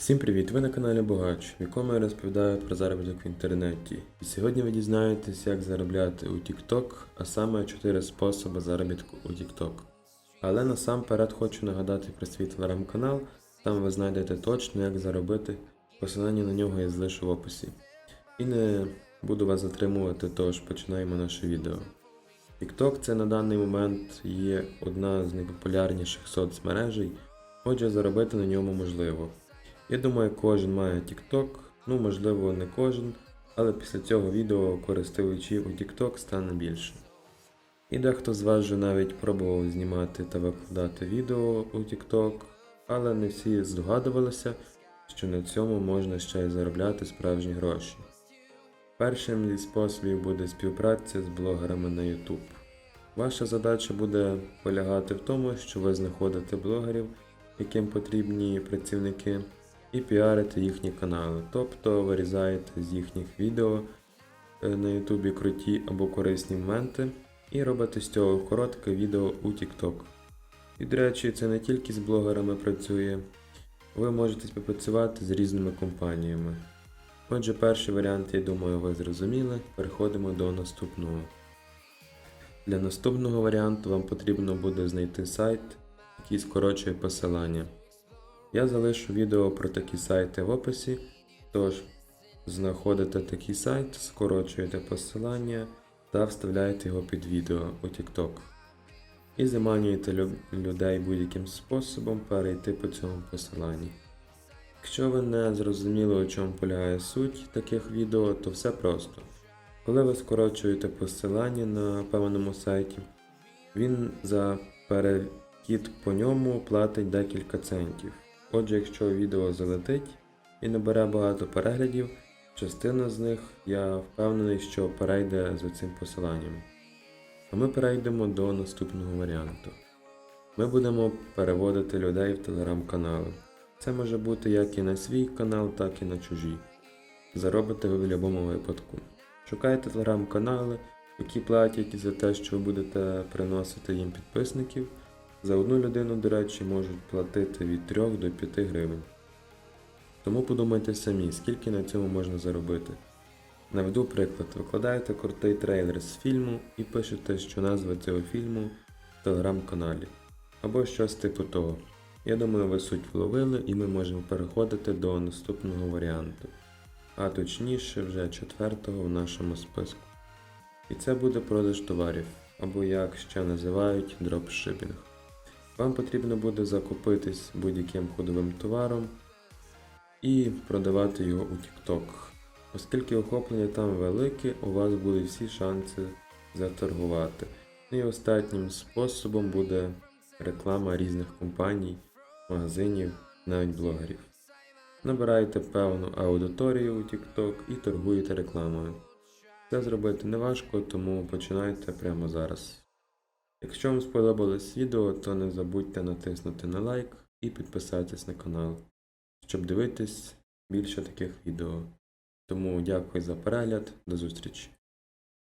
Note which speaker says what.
Speaker 1: Всім привіт! Ви на каналі Богач, в якому я розповідаю про заробіток в інтернеті. І сьогодні ви дізнаєтесь, як заробляти у TikTok, а саме 4 способи заробітку у TikTok. Але насамперед хочу нагадати про свій телеграм-канал, там ви знайдете точно, як заробити. Посилання на нього я залишу в описі. І не буду вас затримувати, тож починаємо наше відео. TikTok це на даний момент є одна з найпопулярніших соцмережей, отже, заробити на ньому можливо. Я думаю, кожен має TikTok, ну можливо не кожен, але після цього відео користувачів у TikTok стане більше. І дехто з вас вже навіть пробував знімати та викладати відео у TikTok, але не всі здогадувалися, що на цьому можна ще й заробляти справжні гроші. Першим зі способів буде співпраця з блогерами на YouTube. Ваша задача буде полягати в тому, що ви знаходите блогерів, яким потрібні працівники, і піарите їхні канали, тобто вирізаєте з їхніх відео е, на YouTube круті або корисні моменти і робите з цього коротке відео у TikTok. І, до речі, це не тільки з блогерами працює, ви можете співпрацювати з різними компаніями. Отже, перший варіант, я думаю, ви зрозуміли. Переходимо до наступного. Для наступного варіанту вам потрібно буде знайти сайт, який скорочує посилання. Я залишу відео про такі сайти в описі, тож знаходите такий сайт, скорочуєте посилання та вставляєте його під відео у TikTok. І заманюєте лю- людей будь-яким способом перейти по цьому посиланні. Якщо ви не зрозуміли, у чому полягає суть таких відео, то все просто. Коли ви скорочуєте посилання на певному сайті, він за перехід по ньому платить декілька центів. Отже, якщо відео залетить і набере багато переглядів, частина з них я впевнений, що перейде за цим посиланням. А ми перейдемо до наступного варіанту. Ми будемо переводити людей в телеграм-канали. Це може бути як і на свій канал, так і на чужі. Заробите ви в будь-якому випадку. Шукайте телеграм-канали, які платять за те, що ви будете приносити їм підписників. За одну людину, до речі, можуть платити від 3 до 5 гривень. Тому подумайте самі, скільки на цьому можна заробити. Наведу приклад, викладаєте крутий трейлер з фільму і пишете, що назва цього фільму в телеграм-каналі. Або щось типу того. Я думаю, ви суть вловили і ми можемо переходити до наступного варіанту, а точніше вже четвертого в нашому списку. І це буде продаж товарів, або як ще називають дропшипінг. Вам потрібно буде закупитись будь-яким ходовим товаром і продавати його у TikTok. Оскільки охоплення там велике, у вас будуть всі шанси заторгувати. Ну і останнім способом буде реклама різних компаній, магазинів, навіть блогерів. Набираєте певну аудиторію у TikTok і торгуєте рекламою. Це зробити не важко, тому починайте прямо зараз. Якщо вам сподобалось відео, то не забудьте натиснути на лайк і підписатись на канал, щоб дивитись більше таких відео. Тому дякую за перегляд, до зустрічі!